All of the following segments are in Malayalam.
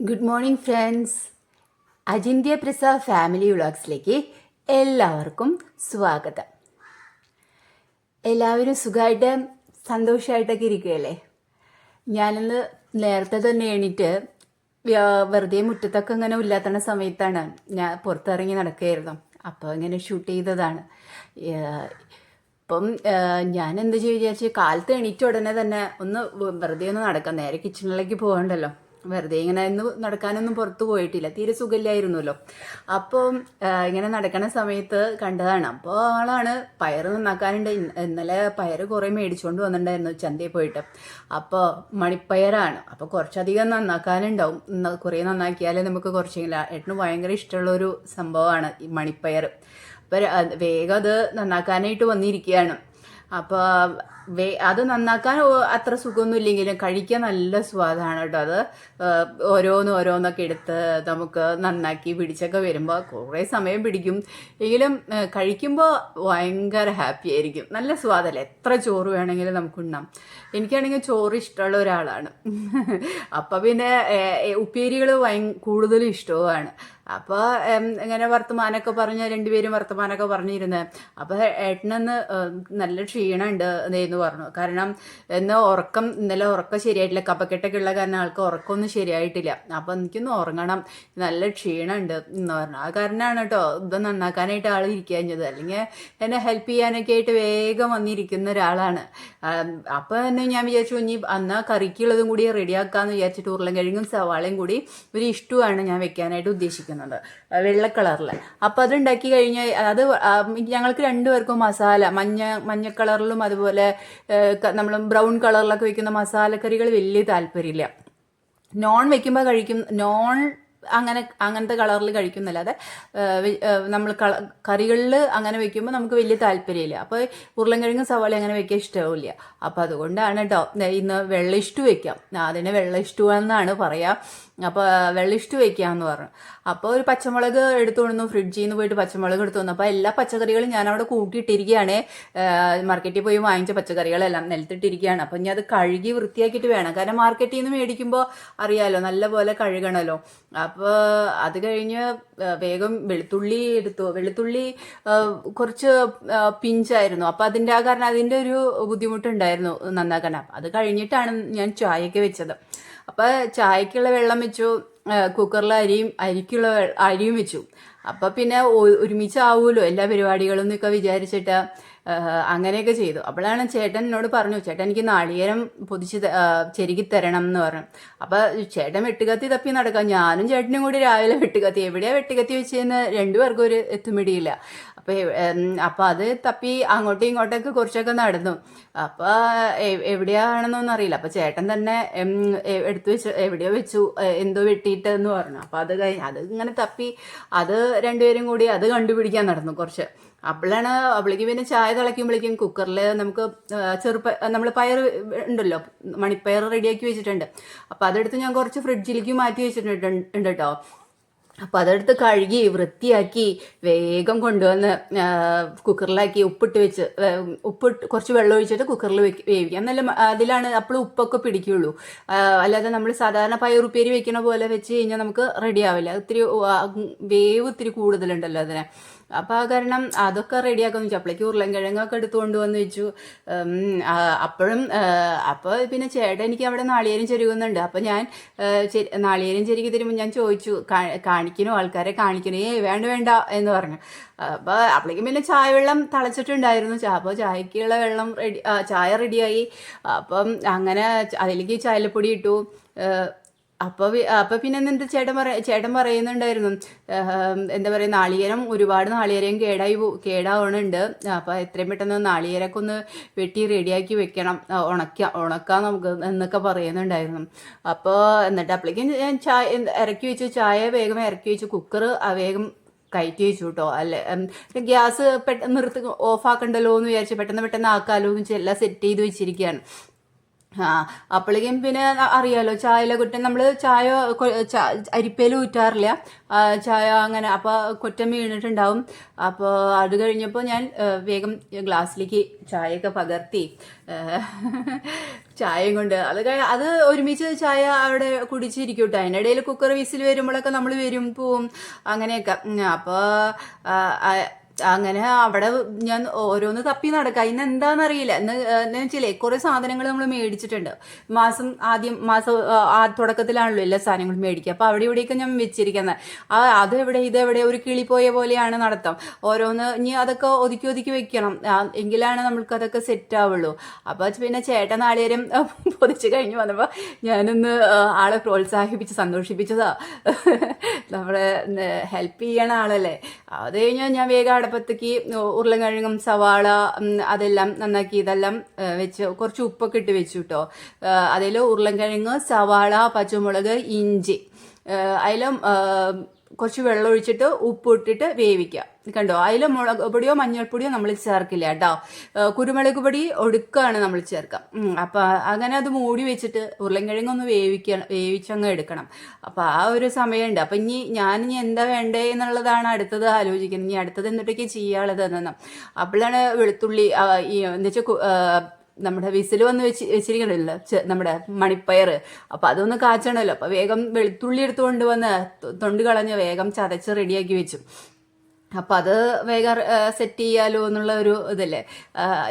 ഗുഡ് മോർണിംഗ് ഫ്രണ്ട്സ് അജിന്ത്യ പ്രസ ഫാമിലി വ്ളോഗ്സിലേക്ക് എല്ലാവർക്കും സ്വാഗതം. എല്ലാവരും സുഖമായിട്ട് സന്തോഷമായിട്ടൊക്കെ ഇരിക്കുകയല്ലേ? ഞാനിന്ന് നേരത്തെ തന്നെ എണീറ്റ് വെറുതെ മുറ്റത്തൊക്കെ ഇങ്ങനെ ഇല്ലാത്തണ സമയത്താണ് ഞാൻ പുറത്തിറങ്ങി നടക്കുകയായിരുന്നു. അപ്പോൾ ഇങ്ങനെ ഷൂട്ട് ചെയ്തതാണ്. ഇപ്പം ഞാൻ എന്ത് ചെയ്യുക വിചാരിച്ച് കാലത്ത് എണീറ്റ ഉടനെ തന്നെ ഒന്ന് വെറുതെ ഒന്ന് നടക്കാം. നേരെ കിച്ചണിലേക്ക് പോകണ്ടല്ലോ. വെറുതെ ഇങ്ങനെ ഇന്ന് നടക്കാനൊന്നും പുറത്ത് പോയിട്ടില്ല. തീരെ സുഖമില്ലായിരുന്നല്ലോ. അപ്പം ഇങ്ങനെ നടക്കണ സമയത്ത് കണ്ടതാണ്. അപ്പോൾ ആളാണ് പയർ നന്നാക്കാനുണ്ട്. ഇന്ന- ഇന്നലെ പയറ് കുറേ മേടിച്ചുകൊണ്ട് വന്നിട്ടുണ്ടായിരുന്നു ചന്തയിൽ പോയിട്ട്. അപ്പോൾ മണിപ്പയറാണ്. അപ്പോൾ കുറച്ചധികം നന്നാക്കാനുണ്ടാവും. കുറേ നന്നാക്കിയാലേ നമുക്ക് കുറച്ചെങ്കിലും ഏട്ടന് ഭയങ്കര ഇഷ്ടമുള്ളൊരു സംഭവമാണ് ഈ മണിപ്പയർ അപ്പോൾ വേഗം അത് നന്നാക്കാനായിട്ട് വന്നിരിക്കുകയാണ്. അപ്പോൾ വേ അത് നന്നാക്കാൻ അത്ര സുഖമൊന്നും ഇല്ലെങ്കിലും കഴിക്കാൻ നല്ല സ്വാദാണ് കേട്ടോ അത്. ഓരോന്ന് ഓരോന്നൊക്കെ എടുത്ത് നമുക്ക് നന്നാക്കി പിടിച്ചൊക്കെ വരുമ്പോൾ കുറേ സമയം പിടിക്കും. എങ്കിലും കഴിക്കുമ്പോൾ ഭയങ്കര ഹാപ്പി ആയിരിക്കും. നല്ല സ്വാദല്ലേ? എത്ര ചോറ് വേണമെങ്കിലും നമുക്ക് ഉണ്ണാം. എനിക്കാണെങ്കിൽ ചോറ് ഇഷ്ടമുള്ള ഒരാളാണ്. അപ്പം പിന്നെ ഉപ്പേരികൾ ഭയ കൂടുതലും ഇഷ്ടവുമാണ്. അപ്പോൾ ഇങ്ങനെ വർത്തമാനമൊക്കെ പറഞ്ഞ് രണ്ടുപേരും വർത്തമാനമൊക്കെ പറഞ്ഞിരുന്നത് അപ്പോൾ ഏട്ടനെന്ന് നല്ല ക്ഷീണമുണ്ട് എന്ന് പറഞ്ഞു. കാരണം ഇന്ന് ഉറക്കം ഇന്നലെ ഉറക്കം ശരിയായിട്ടില്ല. കപ്പക്കെട്ടൊക്കെ ഉള്ള കാരണം ആൾക്ക് ഉറക്കമൊന്നും ശരിയായിട്ടില്ല. അപ്പോൾ എനിക്കൊന്ന് ഉറങ്ങണം. നല്ല ക്ഷീണമുണ്ട് എന്ന് പറഞ്ഞു. ആ കാരണമാണ് കേട്ടോ ഇത് നന്നാക്കാനായിട്ട് ആൾ ഇരിക്കാഞ്ഞത്. അല്ലെങ്കിൽ എന്നെ ഹെൽപ്പ് ചെയ്യാനൊക്കെ ആയിട്ട് വേഗം വന്നിരിക്കുന്ന ഒരാളാണ്. അപ്പോൾ തന്നെ ഞാൻ വിചാരിച്ചു ഇനി അന്നാ കറിക്കുള്ളതും കൂടി റെഡിയാക്കാമെന്ന് വിചാരിച്ചിട്ട് ഉരുളൻകിഴങ്ങും സവാളയും കൂടി ഒരു ഇഷ്ടമാണ് ഞാൻ വെക്കാനായിട്ട് ഉദ്ദേശിക്കുന്നത്. ആ, വെള്ള കളറിൽ അപ്പോൾ അത് ഉണ്ടാക്കി കഴിഞ്ഞാൽ അത് ഞങ്ങൾക്ക് രണ്ടുപേർക്കും മസാല മഞ്ഞ മഞ്ഞ കളറിലും അതുപോലെ നമ്മൾ ബ്രൗൺ കളറിലൊക്കെ വെക്കുന്ന മസാലക്കറികൾ വലിയ താല്പര്യമില്ല. നോൺ വെക്കുമ്പോൾ കഴിക്കും നോൺ അങ്ങനെ അങ്ങനത്തെ കളറിൽ കഴിക്കുന്നല്ലാതെ നമ്മൾ കറികളിൽ അങ്ങനെ വെക്കുമ്പോൾ നമുക്ക് വലിയ താല്പര്യമില്ല. അപ്പോൾ ഉരുളൻകിഴങ്ങും സവാള അങ്ങനെ വെക്കാൻ ഇഷ്ടമില്ല അപ്പോൾ അതുകൊണ്ടാണ് കേട്ടോ ഇന്ന് വെള്ള ഇഷ്ടു വെക്കാം അതിന് വെള്ള ഇഷ്ടു എന്നാണ് പറയുക അപ്പോൾ വെള്ള ഇഷ്ടു വെക്കാമെന്ന് പറഞ്ഞു. അപ്പോൾ ഒരു പച്ചമുളക് എടുത്തു കൊണ്ടുവന്നു. ഫ്രിഡ്ജിൽ നിന്ന് പോയിട്ട് പച്ചമുളക് എടുത്തു വന്നു അപ്പോൾ എല്ലാ പച്ചക്കറികളും ഞാൻ അവിടെ കൂട്ടിയിട്ടിരിക്കുകയാണ് മാർക്കറ്റിൽ പോയി വാങ്ങിച്ച പച്ചക്കറികളെല്ലാം നിലത്തിട്ടിരിക്കുകയാണ് അപ്പോൾ ഞാൻ അത് കഴുകി വൃത്തിയാക്കിയിട്ട് വേണം. കാരണം മാർക്കറ്റിൽ നിന്ന് മേടിക്കുമ്പോൾ അറിയാലോ നല്ലപോലെ കഴുകണമല്ലോ അപ്പോൾ അത് കഴിഞ്ഞ് വേഗം വെളുത്തുള്ളി എടുത്തു. വെളുത്തുള്ളി കുറച്ച് പിഞ്ചായിരുന്നു. അപ്പോൾ അതിന്റെ ആ കാരണം അതിന്റെ ഒരു ബുദ്ധിമുട്ടുണ്ടായിരുന്നു നന്നാക്കാൻ. അപ്പം അത് കഴിഞ്ഞിട്ടാണ് ഞാൻ ചായയൊക്കെ വെച്ചത്. അപ്പോൾ ചായക്കുള്ള വെള്ളം വെച്ചു കുക്കറിൽ അരിയും അരിക്കുള്ള അരിയും വെച്ചു. അപ്പം പിന്നെ ഒരുമിച്ചാവുമല്ലോ എല്ലാ പരിപാടികളും എന്നൊക്കെ വിചാരിച്ചിട്ട്. അങ്ങനെയൊക്കെ ചെയ്തു. അപ്പോഴാണ് ചേട്ടൻ എന്നോട് പറഞ്ഞു ചേട്ടൻ എനിക്ക് നാളികേരം പൊതിച്ച് ചെരുകി തരണം എന്ന് പറഞ്ഞു. അപ്പോൾ ചേട്ടൻ വെട്ടുകത്തി തപ്പി നടക്കാം. ഞാനും ചേട്ടനും കൂടി രാവിലെ വെട്ടുകത്തി. എവിടെയാ വെട്ടുകത്തി വെച്ചതെന്ന് രണ്ടുപേർക്കും ഒരു എത്തുമിടിയില്ല. അപ്പോൾ അപ്പോൾ അത് തപ്പി അങ്ങോട്ടും ഇങ്ങോട്ടൊക്കെ കുറച്ചൊക്കെ നടന്നു. അപ്പോൾ എവിടെയാണെന്നൊന്നും അറിയില്ല. അപ്പോൾ ചേട്ടൻ തന്നെ എടുത്തു വെച്ച് എവിടെയോ വെച്ചു എന്തോ വെട്ടിയിട്ട് എന്ന് പറഞ്ഞു. അപ്പോൾ അത് കഴിഞ്ഞ് അത് ഇങ്ങനെ തപ്പി അത് രണ്ടുപേരും കൂടി അത് കണ്ടുപിടിക്കാൻ നടന്നു കുറച്ച്. അപ്പോഴാണ് അവളിക്ക് പിന്നെ ചായ തിളയ്ക്കുമ്പോഴേക്കും കുക്കറിൽ നമുക്ക് ചെറുപ്പ നമ്മൾ പയർ ഉണ്ടല്ലോ മണിപ്പയർ റെഡിയാക്കി വെച്ചിട്ടുണ്ട്. അപ്പോൾ അതെടുത്ത് ഞാൻ കുറച്ച് ഫ്രിഡ്ജിലേക്ക് മാറ്റി വെച്ചിട്ടുണ്ട് കേട്ടോ അപ്പോൾ അതെടുത്ത് കഴുകി വൃത്തിയാക്കി വേഗം കൊണ്ടുവന്ന് കുക്കറിലാക്കി ഉപ്പിട്ട് വെച്ച് ഉപ്പിട്ട് കുറച്ച് വെള്ളം ഒഴിച്ചിട്ട് കുക്കറിൽ വെക്ക് വേവിക്കാം നല്ല അതിലാണ് അപ്പോൾ ഉപ്പൊക്കെ പിടിക്കുള്ളൂ. അല്ലാതെ നമ്മൾ സാധാരണ പയറുപ്പേരി വെക്കണ പോലെ വെച്ച് കഴിഞ്ഞാൽ നമുക്ക് റെഡിയാവില്ല ഒത്തിരി വേവ് ഒത്തിരി കൂടുതലുണ്ടല്ലോ അതിന്. അപ്പോൾ കാരണം അതൊക്കെ റെഡിയാക്കാന്ന് വെച്ചു അപ്പോഴേക്ക് ഉരുളൻകിഴങ്ങൊക്കെ എടുത്തുകൊണ്ട് വന്ന് വെച്ചു. അപ്പോഴും അപ്പോൾ പിന്നെ ചേട്ടൻ എനിക്ക് അവിടെ നാളികേരം ചെരുകുന്നുണ്ട് അപ്പോൾ ഞാൻ നാളികേരം ചെരുകി തരുമ്പോൾ ഞാൻ ചോദിച്ചു കാണിക്കണോ? ആൾക്കാരെ കാണിക്കണോ? ഏ വേണ്ട വേണ്ട എന്ന് പറഞ്ഞു. അപ്പോൾ അപ്പോഴേക്കും പിന്നെ ചായ വെള്ളം തളച്ചിട്ടുണ്ടായിരുന്നു. അപ്പോൾ ചായക്കുള്ള വെള്ളം റെഡി ചായ റെഡിയായി അപ്പം അങ്ങനെ അതിലേക്ക് ചായലപ്പൊടി ഇട്ടു. അപ്പോൾ അപ്പോൾ പിന്നെ എന്നിട്ട് ചേട്ടൻ പറ ചേട്ടൻ പറയുന്നുണ്ടായിരുന്നു എന്താ പറയുക നാളികേരം ഒരുപാട് നാളികേരം കേടായി കേടാവണുണ്ട്. അപ്പോൾ എത്രയും പെട്ടെന്ന് നാളികേരമൊക്കെ ഒന്ന് വെട്ടി റെഡിയാക്കി വെക്കണം. ഉണക്ക ഉണക്കാം നമുക്ക് എന്നൊക്കെ പറയുന്നുണ്ടായിരുന്നു. അപ്പോൾ എന്നിട്ട് അപ്പോഴേക്കും ഞാൻ ചായ ഇറക്കി വെച്ചു. ചായ വേഗം ഇറക്കി വെച്ചു. കുക്കർ വേഗം കയറ്റി വെച്ചു കേട്ടോ അല്ലെ ഗ്യാസ് പെട്ടെന്ന് നിർത്തി ഓഫ് ആക്കണ്ടല്ലോ എന്ന് വിചാരിച്ച്. പെട്ടെന്ന് പെട്ടെന്ന് ആക്കാലോ എന്ന് വെച്ച് എല്ലാം സെറ്റ് ചെയ്ത് വെച്ചിരിക്കുകയാണ് ആ അപ്പോഴേക്കും പിന്നെ അറിയാലോ ചായയിലെ കുറ്റം നമ്മൾ ചായ അരിപ്പയിൽ ഊറ്റാറില്ല. ചായ അങ്ങനെ അപ്പോൾ കുറ്റം വീണിട്ടുണ്ടാവും. അപ്പോൾ അത് കഴിഞ്ഞപ്പോ ഞാൻ വേഗം ഗ്ലാസ്സിലേക്ക് ചായയൊക്കെ പകർത്തി. ചായയും കൊണ്ട് അത് അത് ഒരുമിച്ച് ചായ അവിടെ കുടിച്ചിരിക്കും കേട്ടോ അതിന്റെ ഇടയിൽ കുക്കർ വിസിൽ വരുമ്പോഴൊക്കെ നമ്മൾ വരും പോവും അങ്ങനെയൊക്കെ. അപ്പോൾ അങ്ങനെ അവിടെ ഞാൻ ഓരോന്ന് തപ്പി നടക്കാം. ഇന്ന് എന്താണെന്നറിയില്ല ഇന്ന് എന്ന് വെച്ചാലേ കുറേ സാധനങ്ങൾ നമ്മൾ മേടിച്ചിട്ടുണ്ട്. മാസം ആദ്യം മാസം തുടക്കത്തിലാണല്ലോ എല്ലാ സാധനങ്ങളും മേടിക്കുക. അപ്പോൾ അവിടെ ഇവിടെയൊക്കെ ഞാൻ വെച്ചിരിക്കുന്നത് ആ അത് എവിടെ ഇത് എവിടെ ഒരു കിളി പോയ പോലെയാണ് നടത്തം. ഓരോന്ന് ഇനി അതൊക്കെ ഒതുക്കി ഒതുക്കി വെക്കണം. എങ്കിലാണ് നമ്മൾക്ക് അതൊക്കെ സെറ്റ് ആവുള്ളൂ അപ്പോൾ പിന്നെ ചേട്ടൻ നാളേരം പൊതിച്ച് കഴിഞ്ഞ് വന്നപ്പോൾ ഞാനൊന്ന് ആളെ പ്രോത്സാഹിപ്പിച്ച് സന്തോഷിപ്പിച്ചതാ. നമ്മളെ ഹെൽപ്പ് ചെയ്യണ ആളല്ലേ. അത് കഴിഞ്ഞാൽ ഞാൻ വേഗം അടപ്പത്തേക്ക് ഉരുളക്കിഴങ്ങും സവാള അതെല്ലാം നന്നാക്കി ഇതെല്ലാം വെച്ച് കുറച്ച് ഉപ്പൊക്കെ ഇട്ട് വെച്ചു കേട്ടോ അതിൽ ഉരുളക്കിഴങ്ങ് സവാള പച്ചമുളക് ഇഞ്ചി. അതിലും കുറച്ച് വെള്ളം ഒഴിച്ചിട്ട് ഉപ്പ് ഇട്ടിട്ട് വേവിക്കുക. കണ്ടോ? അതിൽ മുളക് പൊടിയോ മഞ്ഞൾപ്പൊടിയോ നമ്മൾ ചേർക്കില്ല കേട്ടോ. കുരുമുളക് പൊടി ഒടുക്കാണ് നമ്മൾ ചേർക്കുക. അപ്പോൾ അപ്പൊ അങ്ങനെ അത് മൂടി വെച്ചിട്ട് ഉരുളൻകിഴങ്ങൊന്ന് വേവിക്കണം വേവിച്ചങ്ങ് എടുക്കണം. അപ്പൊ ആ ഒരു സമയമുണ്ട്. അപ്പൊ ഇനി ഞാൻ ഇനി എന്താ വേണ്ടേ എന്നുള്ളതാണ് അടുത്തത് ആലോചിക്കുന്നത്. ഇനി അടുത്തത് എന്നിട്ടൊക്കെ ചെയ്യാനുള്ളത് എന്നാണ് അപ്പോഴാണ് വെളുത്തുള്ളി എന്താ വെച്ചാൽ നമ്മുടെ വിസിൽ വന്ന് വെച്ച് വെച്ചിരിക്കണല്ലോ നമ്മുടെ മണിപ്പയർ. അപ്പം അതൊന്ന് കാച്ചണമല്ലോ അപ്പം വേഗം വെളുത്തുള്ളി എടുത്തുകൊണ്ട് വന്ന് തൊണ്ട് കളഞ്ഞ് വേഗം ചതച്ച് റെഡിയാക്കി വെച്ചു. അപ്പം അത് വേഗം സെറ്റ് ചെയ്യാലോ എന്നുള്ള ഒരു ഇതല്ലേ?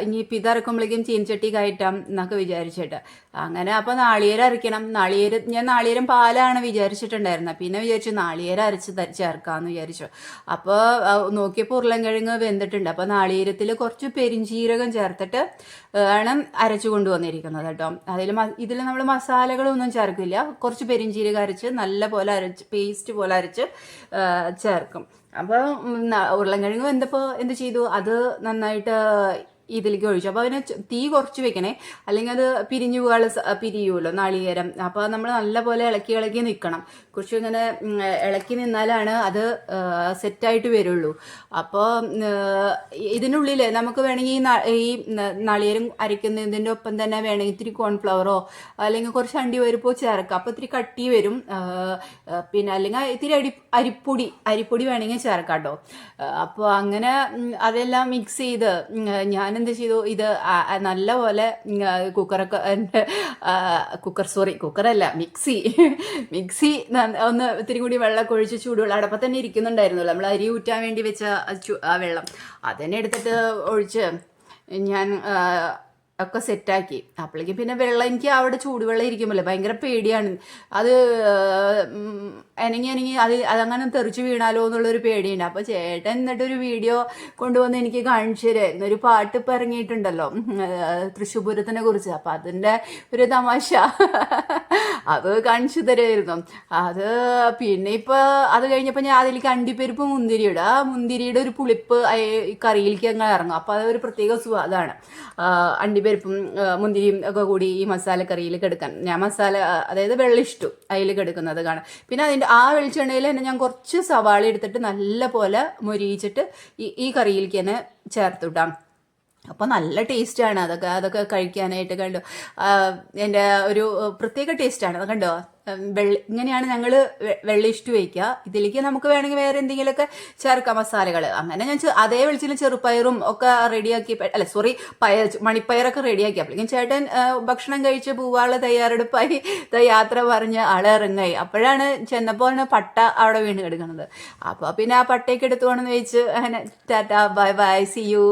ഇനി ഇനിയിപ്പോൾ ഇതറക്കുമ്പോഴേക്കും ചീനച്ചട്ടി കയറ്റാം എന്നൊക്കെ വിചാരിച്ചിട്ട്. അങ്ങനെ അപ്പോൾ നാളികേരം അരയ്ക്കണം. നാളികേരം ഞാൻ നാളികേരം പാലാണ് വിചാരിച്ചിട്ടുണ്ടായിരുന്നത് പിന്നെ വിചാരിച്ചു നാളികേരം അരച്ച് ചേർക്കാമെന്ന് വിചാരിച്ചു. അപ്പോൾ നോക്കിയപ്പോൾ ഉരുളൻകിഴങ്ങ് വെന്തിട്ടുണ്ട്. അപ്പോൾ നാളികേരത്തിൽ കുറച്ച് പെരിഞ്ചീരകം ചേർത്തിട്ട് ആണ് അരച്ചു കൊണ്ടുവന്നിരിക്കുന്നത് കേട്ടോ. അതിൽ ഇതിൽ നമ്മൾ മസാലകളൊന്നും ചേർക്കില്ല. കുറച്ച് പെരിഞ്ചീരകം അരച്ച് നല്ല പോലെ അരച്ച് പേസ്റ്റ് പോലെ അരച്ച് ചേർക്കും. അപ്പോൾ ഉരുളൻകിഴങ്ങ് വെന്തപ്പോൾ എന്ത് ചെയ്തു? അത് നന്നായിട്ട് ഇതിലേക്ക് ഒഴിച്ചു. അപ്പോൾ അതിന് തീ കുറച്ച് വെക്കണേ. അല്ലെങ്കിൽ അത് പിരിഞ്ഞു പോകാനുള്ള പിരിയുമല്ലോ നാളികേരം. അപ്പോൾ നമ്മൾ നല്ലപോലെ ഇളക്കി ഇളക്കി നിൽക്കണം കുറച്ച് ഇങ്ങനെ ഇളക്കി നിന്നാലാണ് അത് സെറ്റായിട്ട് വരുള്ളൂ. അപ്പോൾ ഇതിനുള്ളിൽ നമുക്ക് വേണമെങ്കിൽ ഈ നാളികേരം അരയ്ക്കുന്നതിന്റെ ഒപ്പം തന്നെ വേണമെങ്കിൽ ഇത്തിരി കോൺഫ്ലവറോ അല്ലെങ്കിൽ കുറച്ച് അണ്ടി പരിപ്പോ ചേർക്കാം. അപ്പോൾ ഇത്തിരി കട്ടി വരും. പിന്നെ അല്ലെങ്കിൽ ഇത്തിരി അരി അരിപ്പൊടി അരിപ്പൊടി വേണമെങ്കിൽ ചേർക്കാം കേട്ടോ. അപ്പോൾ അങ്ങനെ അതെല്ലാം മിക്സ് ചെയ്ത് ഉം, ഞാനെന്ത് ചെയ്തു ഇത് നല്ലപോലെ കുക്കറൊക്കെ എന്റെ, കുക്കർ സോറി കുക്കറല്ല മിക്സി മിക്സി ഒന്ന് ഇത്തിരി കൂടി വെള്ളമൊക്കെ ഒഴിച്ച് ചൂടുവെള്ളം. അടപ്പം തന്നെ ഇരിക്കുന്നുണ്ടായിരുന്നല്ലോ. നമ്മൾ അരി ഊറ്റാൻ വേണ്ടി വെച്ച ആ വെള്ളം. അതന്നെ എടുത്തിട്ട് ഒഴിച്ച് ഞാൻ ഒക്കെ സെറ്റാക്കി. അപ്പോഴേക്കും പിന്നെ വെള്ളം എനിക്ക് അവിടെ ചൂടുവെള്ളം ഇരിക്കുമല്ലോ ഭയങ്കര പേടിയാണ്. അത് അനങ്ങി അനങ്ങി അത് അതങ്ങനെ തെറിച്ചു വീണാലോ എന്നുള്ളൊരു പേടിയുണ്ട്. അപ്പോൾ ചേട്ടൻ എന്നിട്ടൊരു വീഡിയോ കൊണ്ടുവന്ന് എനിക്ക് കാണിച്ചു തരും. ഒരു പാട്ട് ഇപ്പം ഇറങ്ങിയിട്ടുണ്ടല്ലോ. തൃശ്ശൂപൂരത്തിനെ കുറിച്ച്. അപ്പം അതിന്റെ ഒരു തമാശ. അത് കാണിച്ചു തരുമായിരുന്നു അത് പിന്നെ ഇപ്പോൾ അത് കഴിഞ്ഞപ്പോൾ ഞാൻ അതിലേക്ക് അണ്ടിപ്പരിപ്പ് മുന്തിരിയുടെ ആ മുന്തിരിയുടെ ഒരു പുളിപ്പ് കറിയിലേക്ക് അങ്ങ് ഇറങ്ങും. അപ്പോൾ അതൊരു പ്രത്യേക സ്വാദാണ് അണ്ടിപ്പരിപ്പും മുന്തിരിയും ഒക്കെ കൂടി ഈ മസാല കറിയിലേക്ക് എടുക്കാൻ. ഞാൻ മസാല അതായത് അതായത് വെള്ളിഷ്ടു അതിൽ എടുക്കുന്നത് കാണാം പിന്നെ അതിന്റെ ആ വെളിച്ചെണ്ണയിൽ തന്നെ ഞാൻ കുറച്ച് സവാള എടുത്തിട്ട് നല്ല പോലെ മുരിയിച്ചിട്ട് ഈ ഈ കറിയിലേക്ക് തന്നെ ചേർത്ത് വിടാം. അപ്പോൾ നല്ല ടേസ്റ്റാണ് അതൊക്കെ അതൊക്കെ കഴിക്കാനായിട്ട് കണ്ടു. എന്റെ ഒരു പ്രത്യേക ടേസ്റ്റാണ് അത് കണ്ടോ? വെള്ളി ഇങ്ങനെയാണ് ഞങ്ങൾ വെള്ളി ഇഷ്ടു വയ്ക്കുക ഇതിലേക്ക് നമുക്ക് വേണമെങ്കിൽ വേറെ എന്തെങ്കിലുമൊക്കെ ചേർക്കാം മസാലകൾ അങ്ങനെ ഞാൻ അതേ വെളിച്ചിൽ ചെറുപയറും ഒക്കെ റെഡിയാക്കി അല്ല സോറി പയർ മണിപ്പയറൊക്കെ റെഡിയാക്കി അപ്പോഴേക്കും ചേട്ടൻ ഭക്ഷണം കഴിച്ച് പോവാനുള്ള തയ്യാറെടുപ്പായി യാത്ര പറഞ്ഞ് ആളെ ഇറങ്ങായി. അപ്പോഴാണ് ചെന്നപ്പോൾ പട്ട അവിടെ വീണ് കിടക്കുന്നത്. അപ്പോൾ പിന്നെ ആ പട്ടയൊക്കെ എടുത്തു പോകണമെന്ന് വെച്ച് അങ്ങനെ tata bye bye see you